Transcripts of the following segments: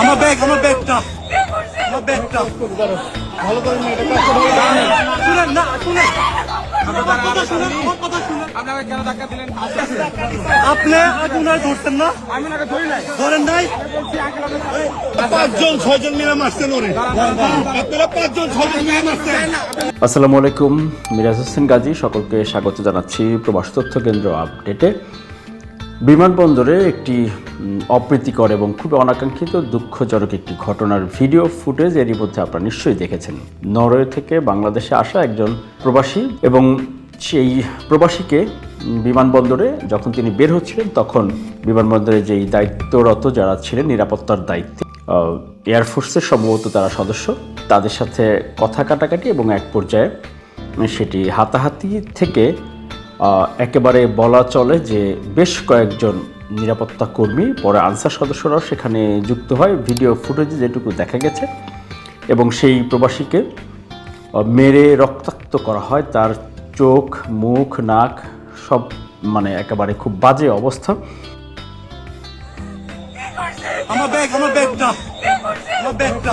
আমার ব্যাগ আমার ব্যাগটা। আমার ব্যাগটা। ভালো করে নিয়ে এটা শুনেন না শুনেন। আমার কথা শুনেন আমার কথা শুনেন। আপনাকে কেন ধাক্কা দিলেন? আপনি আজ উনার না? আমি ওনাকে ধরি নাই। ধরেন নাই? পাঁচজন ছয়জন মিলে মারছেন ওরে আপনারা পাঁচজন ছয়জন মিলে মারছেন। আসসালামু আলাইকুম মিরাজ হোসেন গাজী সকলকে স্বাগত জানাচ্ছি প্রবাস তথ্য কেন্দ্র আপডেটে। বিমানবন্দরে একটি অপ্রীতিকর এবং খুবই অনাকাঙ্ক্ষিত দুঃখজনক একটি ঘটনার ভিডিও ফুটেজ এরই মধ্যে আপনারা নিশ্চয়ই দেখেছেন। নরওয়ে থেকে বাংলাদেশে আসা একজন প্রবাসী এবং সেই প্রবাসীকে বিমানবন্দরে যখন তিনি বের হচ্ছিলেন তখন বিমানবন্দরে যেই দায়িত্বরত যারা ছিলেন, নিরাপত্তার দায়িত্বে এয়ারফোর্সের সম্ভবত তারা সদস্য, তাদের সাথে কথা কাটাকাটি এবং এক পর্যায়ে সেটি হাতাহাতি থেকে একেবারে বলা চলে যে বেশ কয়েকজন নিরাপত্তা কর্মী, পরে আনসার সদস্যরাও সেখানে যুক্ত হয়, ভিডিও ফুটেজে যেটুকু দেখা গেছে। এবং সেই প্রবাসীকে মেরে রক্তাক্ত করা হয়। তার চোখ, মুখ, নাক সব মানে একেবারে খুব বাজে অবস্থা। আমার ব্যাগ, আমার ব্যাগটা। আমার ব্যাগটা।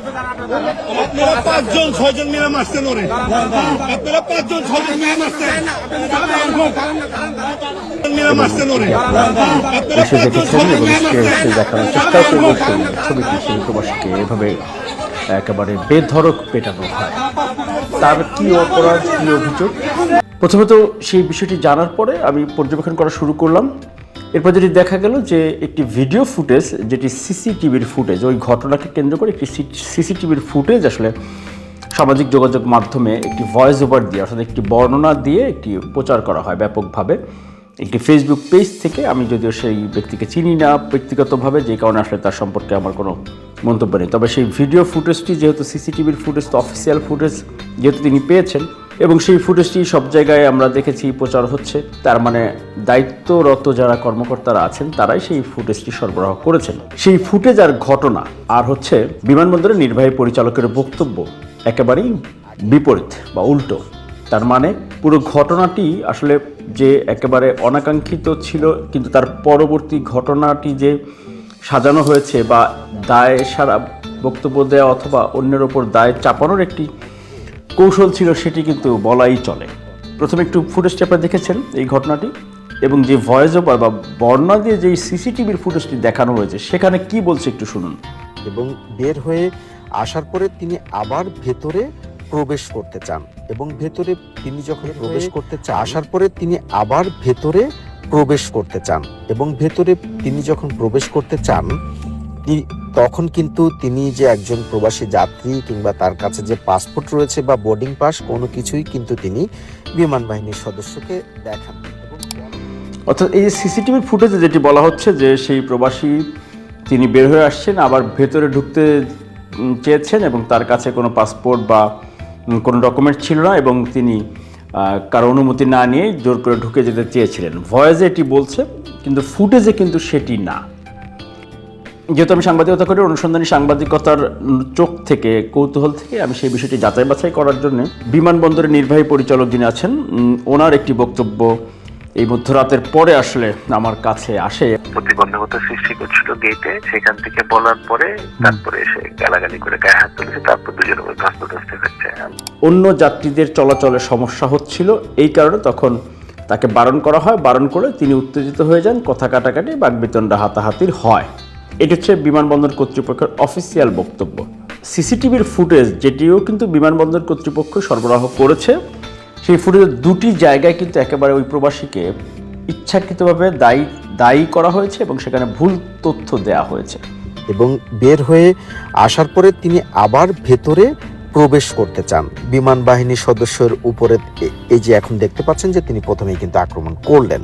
আপনার পাঁচজন ছয়জন মারছেন ওরে আপনারা পাঁচজন ছয়জন মারছেন মিলে মারছেন ওরে আপনারা পাঁচজন ছয়জন এবং মারছেন দেখানোর চেষ্টাও করবেন ছবিটি সেই প্রবাসীকে এভাবে একেবারে বেধরক পেটানো হয়। তার কি অপরাধ কি অভিযোগ? প্রথমত সেই বিষয়টি জানার পরে আমি পর্যবেক্ষণ করা শুরু করলাম। এরপর যেটি দেখা গেল যে একটি ভিডিও ফুটেজ যেটি সিসিটিভির ফুটেজ ওই ঘটনাকে কেন্দ্র করে একটি সিসিটিভির ফুটেজ আসলে সামাজিক যোগাযোগ মাধ্যমে একটি ভয়েস ওভার দিয়ে, অর্থাৎ একটি বর্ণনা দিয়ে একটি প্রচার করা হয় ব্যাপকভাবে। একটি ফেসবুক পেজ থেকে আমি যদিও সেই ব্যক্তিকে চিনি না ব্যক্তিগতভাবে, যে কারণে আসলে তার সম্পর্কে আমার কোনো মন্তব্য নেই। তবে সেই ভিডিও ফুটেজটি যেহেতু সিসিটিভির ফুটেজ তো অফিসিয়াল ফুটেজ যেহেতু তিনি পেয়েছেন এবং সেই ফুটেজটি সব জায়গায় আমরা দেখেছি, প্রচার হচ্ছে। তার মানে দায়িত্বরত যারা কর্মকর্তারা আছেন, তারাই সেই ফুটেজটি সরবরাহ করেছেন। সেই ফুটেজ আর ঘটনা, আর হচ্ছে বিমানবন্দরের নির্বাহী পরিচালকের বক্তব্য একেবারেই বিপরীত বা উল্টো। তার মানে পুরো ঘটনাটি আসলে যে একেবারে অনাকাঙ্ক্ষিত ছিল, কিন্তু তার পরবর্তী ঘটনাটি যে সাজানো হয়েছে বা দায় সারা বক্তব্য দেওয়া অথবা অন্যের ওপর দায় চাপানোর একটি কৌশল ছিল সেটি কিন্তু বলাই চলে। প্রথমে একটু ফুটেজটি আপনারা দেখেছেন এই ঘটনাটি এবং যে ভয়েস ওভার বা বর্ণনা দিয়ে যেই সিসিটিভির ফুটেজটি দেখানো হয়েছে সেখানে কি বলছে একটু শুনুন। এবং বের হয়ে আসার পরে তিনি আবার ভেতরে প্রবেশ করতে চান এবং ভেতরে তিনি যখন প্রবেশ করতে চান আসার পরে তিনি আবার ভেতরে প্রবেশ করতে চান এবং ভেতরে তিনি যখন প্রবেশ করতে চান তখন কিন্তু তিনি যে একজন প্রবাসী যাত্রী কিংবা তার কাছে যে পাসপোর্ট রয়েছে বা বোর্ডিং পাস, কোনো কিছুই কিন্তু তিনি বিমান বাহিনীর সদস্যকে দেখান অর্থাৎ এই সিসিটিভির ফুটেজে যেটি বলা হচ্ছে যে সেই প্রবাসী তিনি বের হয়ে আসছেন, আবার ভেতরে ঢুকতে চেয়েছেন এবং তার কাছে কোনো পাসপোর্ট বা কোনো ডকুমেন্ট ছিল না এবং তিনি কারও অনুমতি না নিয়ে জোর করে ঢুকে যেতে চেয়েছিলেন। ভয়েজে এটি বলছে, কিন্তু ফুটেজে কিন্তু সেটি না। যেহেতু আমি সাংবাদিকতা করি অনুসন্ধানী সাংবাদিকতার চোখ থেকে কৌতূহল থেকে আমি সেই বিষয়টি যাচাই বাছাই করার জন্য বিমানবন্দরের নির্বাহী পরিচালক যিনি আছেন ওনার একটি বক্তব্য এই মধ্যরাতের পরে আসলে আমার কাছে আসে। প্রতিবন্ধকতা সৃষ্টি করছিল গেটে সেখান থেকে বলার পরে তারপরে এসে গালাগালি করে গায়ে হাত তুলেছে তারপর দুজনের মধ্যে ধস্তাধস্তি হচ্ছে। অন্য যাত্রীদের চলাচলে সমস্যা হচ্ছিল এই কারণে তখন তাকে বারণ করা হয়। বারণ করে তিনি উত্তেজিত হয়ে যান কথা কাটাকাটি বাগবিতণ্ডা হাতাহাতির হয়। এটি হচ্ছে বিমানবন্দর কর্তৃপক্ষের অফিসিয়াল বক্তব্য। সিসিটিভির ফুটেজ যেটিও কিন্তু বিমানবন্দর কর্তৃপক্ষ সরবরাহ করেছে, সেই ফুটেজের দুটি জায়গায় কিন্তু একেবারে ওই প্রবাসীকে ইচ্ছাকৃতভাবে দায়ী দায়ী করা হয়েছে এবং সেখানে ভুল তথ্য দেয়া হয়েছে। এবং বের হয়ে আসার পরে তিনি আবার ভেতরে প্রবেশ করতে চান। বিমান বাহিনীর সদস্যের উপরে এই যে এখন দেখতে পাচ্ছেন যে তিনি প্রথমেই কিন্তু আক্রমণ করলেন।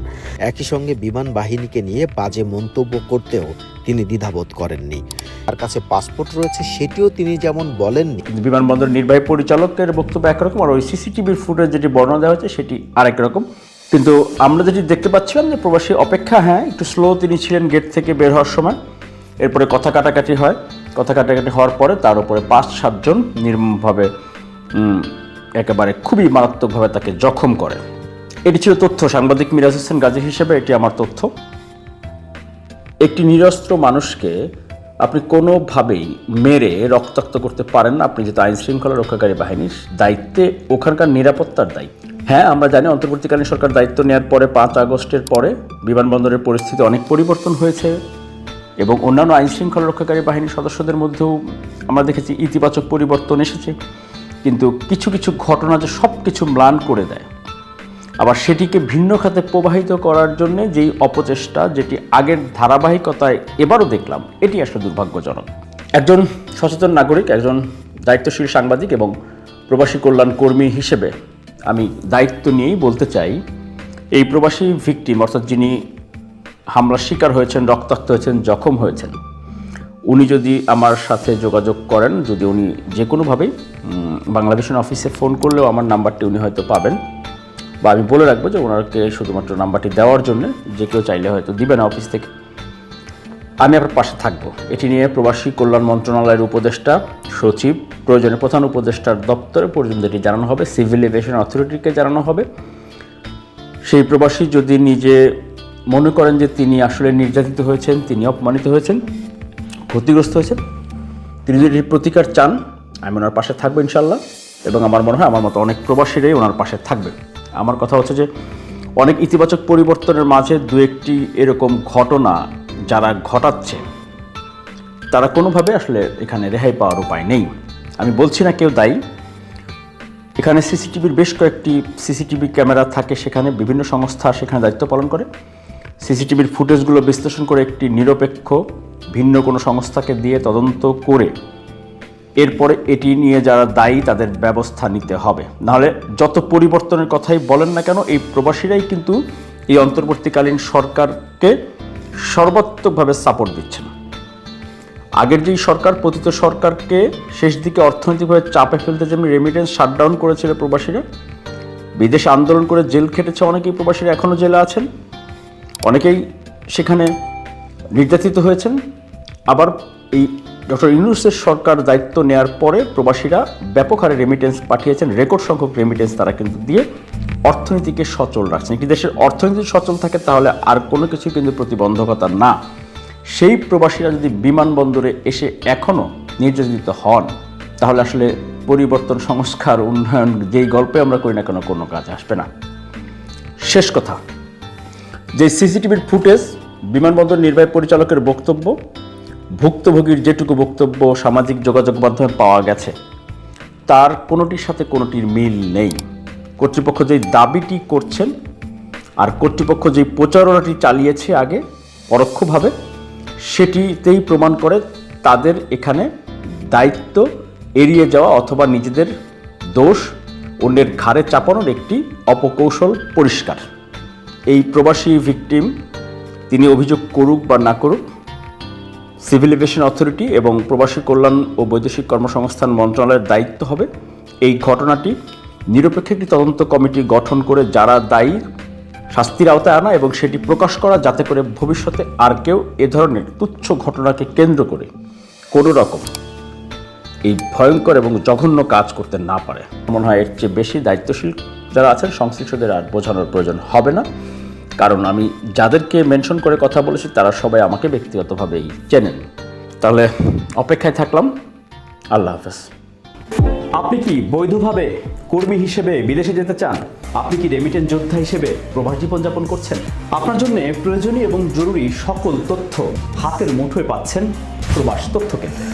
একই সঙ্গে বিমান বাহিনীকে নিয়ে বাজে মন্তব্য করতেও তিনি দ্বিধাবোধ করেননি। তার কাছে পাসপোর্ট রয়েছে, সেটিও তিনি যেমন বলেননি। বিমানবন্দর নির্বাহী পরিচালকের বক্তব্য একরকম আর ওই সিসিটিভির ফুটেজ যেটি বর্ণনা দেওয়া হয়েছে, সেটি আরেক রকম। কিন্তু আমরা যেটি দেখতে পাচ্ছিলাম যে প্রবাসী অপেক্ষা হ্যাঁ একটু স্লো তিনি ছিলেন গেট থেকে বের হওয়ার সময়। এরপরে কথা কাটাকাটি হয়। কথা কাটাকাটি হওয়ার পরে তার উপরে পাঁচ সাতজন নির্মমভাবে একেবারে খুবই মারাত্মকভাবে তাকে জখম করে। এটি ছিল তথ্য। সাংবাদিক মিরাজ হোসেন গাজী হিসেবে এটি আমার তথ্য। একটি নিরস্ত্র মানুষকে আপনি কোনোভাবেই মেরে রক্তাক্ত করতে পারেন না। আপনি যেহেতু আইন শৃঙ্খলা রক্ষাকারী বাহিনীর দায়িত্বে, ওখানকার নিরাপত্তার দায়িত্ব। হ্যাঁ আমরা জানি অন্তর্বর্তীকালীন সরকার দায়িত্ব নেওয়ার পরে পাঁচ আগস্টের পরে বিমানবন্দরের পরিস্থিতি অনেক পরিবর্তন হয়েছে। এবং অন্যান্য আইন শৃঙ্খলা রক্ষাকারী বাহিনীর সদস্যদের মধ্যেও আমরা দেখেছি ইতিবাচক পরিবর্তন এসেছে। কিন্তু কিছু কিছু ঘটনা যে সব কিছু ম্লান করে দেয়। আবার সেটিকে ভিন্ন খাতে প্রবাহিত করার জন্য যেই অপচেষ্টা, যেটি আগের ধারাবাহিকতায় এবারও দেখলাম, এটি আসলে দুর্ভাগ্যজনক। একজন সচেতন নাগরিক, একজন দায়িত্বশীল সাংবাদিক এবং প্রবাসী কল্যাণ কর্মী হিসেবে আমি দায়িত্ব নিয়েই বলতে চাই, এই প্রবাসী ভিকটিম, অর্থাৎ যিনি হামলার শিকার হয়েছেন, রক্তাক্ত হয়েছেন, জখম হয়েছেন। উনি যদি আমার সাথে যোগাযোগ করেন, যদি উনি যে কোনোভাবেই বাংলাদেশের অফিসে ফোন করলেও আমার নাম্বারটি উনি হয়তো পাবেন। বা আমি বলে রাখব যে ওনাকে শুধুমাত্র নাম্বারটি দেওয়ার জন্য যে কেউ চাইলে হয়তো দিবে না অফিস থেকে। আমি আপনার পাশে থাকব। এটি নিয়ে প্রবাসী কল্যাণ মন্ত্রণালয়ের উপদেষ্টা, সচিব প্রয়োজনে প্রধান উপদেষ্টার দপ্তরে পর্যন্ত এটি জানানো হবে, সিভিল এভিয়েশন অথরিটিকে জানানো হবে। সেই প্রবাসী যদি নিজে মনে করেন যে তিনি আসলে নির্যাতিত হয়েছেন, তিনি অপমানিত হয়েছেন, ক্ষতিগ্রস্ত হয়েছেন। তিনি যদি প্রতিকার চান, আমি ওনার পাশে থাকব ইনশাল্লাহ এবং আমার মনে হয় আমার মতো অনেক প্রবাসীরাই ওনার পাশে থাকবে। আমার কথা হচ্ছে যে, অনেক ইতিবাচক পরিবর্তনের মাঝে দু একটি এরকম ঘটনা যারা ঘটাচ্ছে, তারা কোনোভাবে আসলে এখানে রেহাই পাওয়ার উপায় নেই। আমি বলছি না কেউ দায়ী। এখানে সিসিটিভির বেশ কয়েকটি সিসিটিভি ক্যামেরা থাকে, সেখানে বিভিন্ন সংস্থা সেখানে দায়িত্ব পালন করে। সিসিটিভির ফুটেজগুলো বিশ্লেষণ করে একটি নিরপেক্ষ, ভিন্ন কোনো সংস্থাকে দিয়ে তদন্ত করে এরপরে এটি নিয়ে যারা দায়ী তাদের ব্যবস্থা নিতে হবে। নাহলে যত পরিবর্তনের কথাই বলেন না কেন, এই প্রবাসীরাই কিন্তু এই অন্তর্বর্তীকালীন সরকারকে সর্বাত্মকভাবে সাপোর্ট দিচ্ছেন। আগের যেই সরকার, পতিত সরকারকে শেষ দিকে অর্থনৈতিকভাবে চাপে ফেলতে যেমন রেমিটেন্স শাটডাউন করেছিল প্রবাসীরা, বিদেশে আন্দোলন করে জেল খেটেছে অনেকেই প্রবাসীরা এখনও জেলে আছেন। অনেকেই সেখানে নির্যাতিত হয়েছেন। আবার এই ডক্টর ইউনুসের সরকার দায়িত্ব নেওয়ার পরে প্রবাসীরা ব্যাপক হারে রেমিটেন্স পাঠিয়েছেন। রেকর্ড সংখ্যক রেমিটেন্স তারা কিন্তু দিয়ে অর্থনীতিকে সচল রাখছেন। একটি দেশের অর্থনীতি সচল থাকে, তাহলে আর কোনো কিছু কিন্তু প্রতিবন্ধকতা না। সেই প্রবাসীরা যদি বিমানবন্দরে এসে এখনও নির্যাতিত হন, তাহলে আসলে পরিবর্তন, সংস্কার, উন্নয়ন যেই গল্পে আমরা করি না কেন, কোনো কাজে আসবে না। শেষ কথা। যে সিসিটিভির ফুটেজ বিমানবন্দর নির্বাহী পরিচালকের বক্তব্য, ভুক্তভোগীর যেটুকু বক্তব্য সামাজিক যোগাযোগ মাধ্যমে পাওয়া গেছে, তার কোনোটির সাথে কোনোটির মিল নেই। কর্তৃপক্ষ যেই দাবিটি করছেন আর কর্তৃপক্ষ যেই প্রচারণাটি চালিয়েছে আগে পরোক্ষভাবে, সেটিতেই প্রমাণ করে তাদের এখানে দায়িত্ব এড়িয়ে যাওয়া অথবা নিজেদের দোষ, অন্যের ঘাড়ে চাপানোর একটি অপকৌশল পরিষ্কার। এই প্রবাসী ভিকটিম তিনি অভিযোগ করুক বা না করুক সিভিল এভিয়েশন অথরিটি এবং প্রবাসী কল্যাণ ও বৈদেশিক কর্মসংস্থান মন্ত্রণালয়ের দায়িত্ব হবে। এই ঘটনাটি নিরপেক্ষ একটি তদন্ত কমিটি গঠন করে যারা দায়ী শাস্তির আওতায় আনা এবং সেটি প্রকাশ করা যাতে করে ভবিষ্যতে আর কেউ এ ধরনের তুচ্ছ ঘটনাকে কেন্দ্র করে কোনো রকম এই ভয়ঙ্কর এবং জঘন্য কাজ করতে না পারে। মনে হয় এর চেয়ে বেশি দায়িত্বশীল যারা আছেন সংশ্লিষ্টদের আর বোঝানোর প্রয়োজন হবে না। কারণ আমি যাদেরকে মেনশন করে কথা বলেছি, তারা সবাই আমাকে ব্যক্তিগতভাবেই চেনেন তাহলে অপেক্ষায় থাকলাম। আল্লাহ হাফেজ। আপনি কি বৈধভাবে কর্মী হিসেবে বিদেশে যেতে চান? আপনি কি রেমিটেন্স যোদ্ধা হিসেবে প্রবাস জীবনযাপন করছেন? আপনার জন্য প্রয়োজনীয় এবং জরুরি সকল তথ্য হাতের মুঠোয় পাচ্ছেন প্রবাস তথ্য কেন্দ্রে।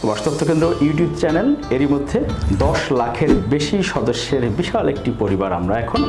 প্রবাস তথ্য কেন্দ্র ইউটিউব চ্যানেল, এরই মধ্যে দশ লাখের বেশি সদস্যের বিশাল একটি পরিবার আমরা এখন